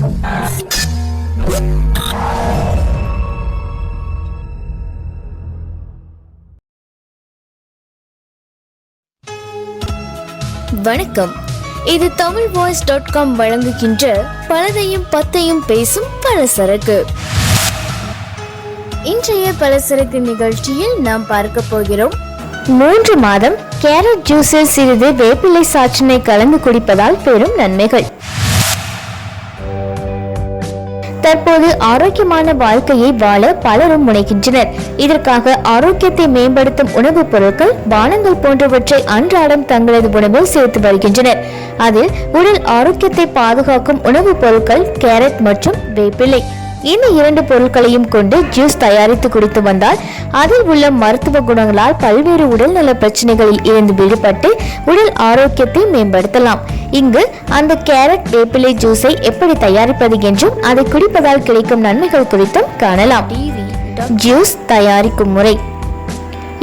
வணக்கம். இது Tamil voice dot com வழங்குகின்ற பலதையும் பத்தையும் பேசும் பலசரக்கு. இன்றைய பலசரக்கு நிகழ்ச்சியில் நாம் பார்க்க போகிறோம். மூன்று மாதம் கேரட் ஜூஸில் சிறிது வேப்பிலை சாற்றினை கலந்து குடிப்பதால் பெரும் நன்மைகள். தற்போது ஆரோக்கியமான வாழ்க்கையை வாழ பலரும் முனைகின்றனர். இதற்காக ஆரோக்கியத்தை மேம்படுத்தும் உணவுப் பொருட்கள் பானங்கள் போன்றவற்றை அன்றாடம் தங்களது உணவில் சேர்த்து வருகின்றனர். அதில் உடல் ஆரோக்கியத்தை பாதுகாக்கும் உணவுப் பொருட்கள் கேரட் மற்றும் வேப்பிலை. இந்த இரண்டு பொருட்களையும் கொண்டு ஜூஸ் தயாரித்து குடித்து வந்தால் அதில் உள்ள மருத்துவ குணங்களால் பல்வேறு உடல்நல பிரச்சனைகளில் இருந்து விடுபட்டு உடல் ஆரோக்கியத்தை மேம்படுத்தலாம். இங்கு அந்த கேரட் வேப்பிலை ஜூஸை எப்படி தயாரிப்பது என்றும் அதை குடிப்பதால் கிடைக்கும் நன்மைகள் குறித்தும் காணலாம். ஜூஸ் தயாரிக்கும் முறை.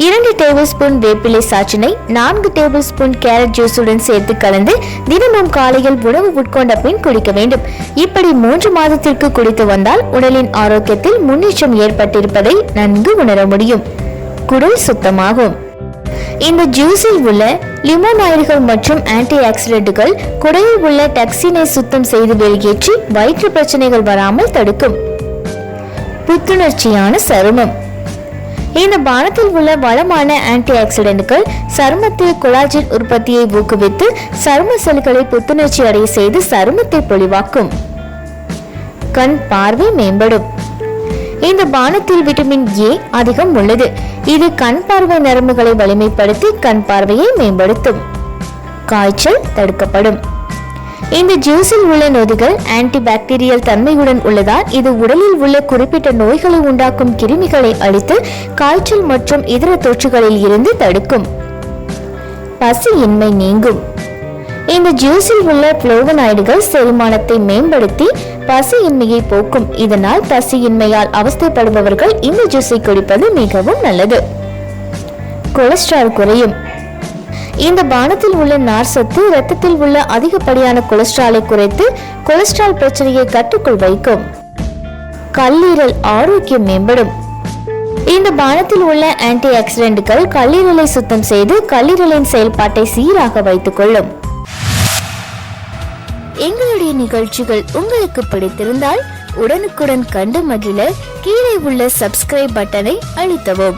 இரண்டு டேபிள் ஸ்பூன் வேப்பிலை சாற்றினை நான்கு டேபிள் ஸ்பூன் கேரட் ஜூஸுடன் சேர்த்து கலந்து தினமும் காலையில் உணவு உட்கொண்ட பின் குடிக்க வேண்டும். இப்படி மூன்று மாதத்திற்கு குடித்து வந்தால் உடலின் ஆரோக்கியத்தில் முன்னேற்றம் ஏற்பட்டிருப்பதை நன்கு உணர முடியும். குடல் சுத்தமாகும். இந்த ஜூஸில் உள்ள லிமோனாய்டுகள் மற்றும் ஆன்டி ஆக்சிடென்ட்டுகள் குடலில் உள்ள டக்ஸினை சுத்தம் செய்து வெளியேற்றி வயிற்று பிரச்சனைகள் வராமல் தடுக்கும். புத்துணர்ச்சியான சருமம். இந்த பானத்தில் உள்ள வளமான ஆன்டி ஆக்சிடென்ட்கள் சருமத்தில் கொலாஜின் உற்பத்தியை ஊக்குவித்து சரும செல்களை புத்துணர்ச்சி அடைய செய்து சருமத்தை பொலிவாக்கும் கண் பார்வை மேம்படும். இந்த பானத்தில் விட்டமின் ஏ அதிகம் உள்ளது. இது கண் பார்வை நரம்புகளை வலிமைப்படுத்தி கண் பார்வையை மேம்படுத்தும். காய்ச்சல் தடுக்கப்படும். இந்த ஜூஸில் உள்ள நொதிகள் ஆன்டி பாக்டீரியல் தன்மையுடன் உள்ளதால் இது உடலில் உள்ள குறிப்பிட்ட நோய்களை உண்டாக்கும் கிருமிகளை அழித்து காய்ச்சல் மற்றும் இதர தொற்றுகளில் இருந்து தடுக்கும். பசியின்மை நீங்கும். இந்த ஜூஸில் உள்ள புளோவனாய்டுகள் செரிமானத்தை மேம்படுத்தி பசியின்மையை போக்கும். இதனால் பசியின்மையால் அவஸ்தைப்படுபவர்கள் இந்த ஜூஸை குடிப்பது மிகவும் நல்லது. கொலஸ்ட்ரால் குறையும். இந்த பானத்தில் உள்ள நார் சத்து இரத்தத்தில் உள்ள அதிகப்படியான கொலஸ்ட்ராலை குறைத்து கொலஸ்ட்ரால் பிரச்சனையை கட்டுக்குள் வைக்கும். கல்லீரல் ஆரோக்கியம் மேம்படும். இந்த பானத்தில் உள்ள ஆன்டி ஆக்சிடென்ட்கள் கல்லீரலை சுத்தம் செய்து கல்லீரலின் செயல்பாட்டை சீராக வைத்துக் கொள்ளும் எங்களுடைய நிகழ்ச்சிகள் உங்களுக்கு பிடித்திருந்தால் உடனுக்குடன் கண்டு மகிழ கீழே உள்ள சப்ஸ்கிரைப் பட்டனை அழுத்தவும்.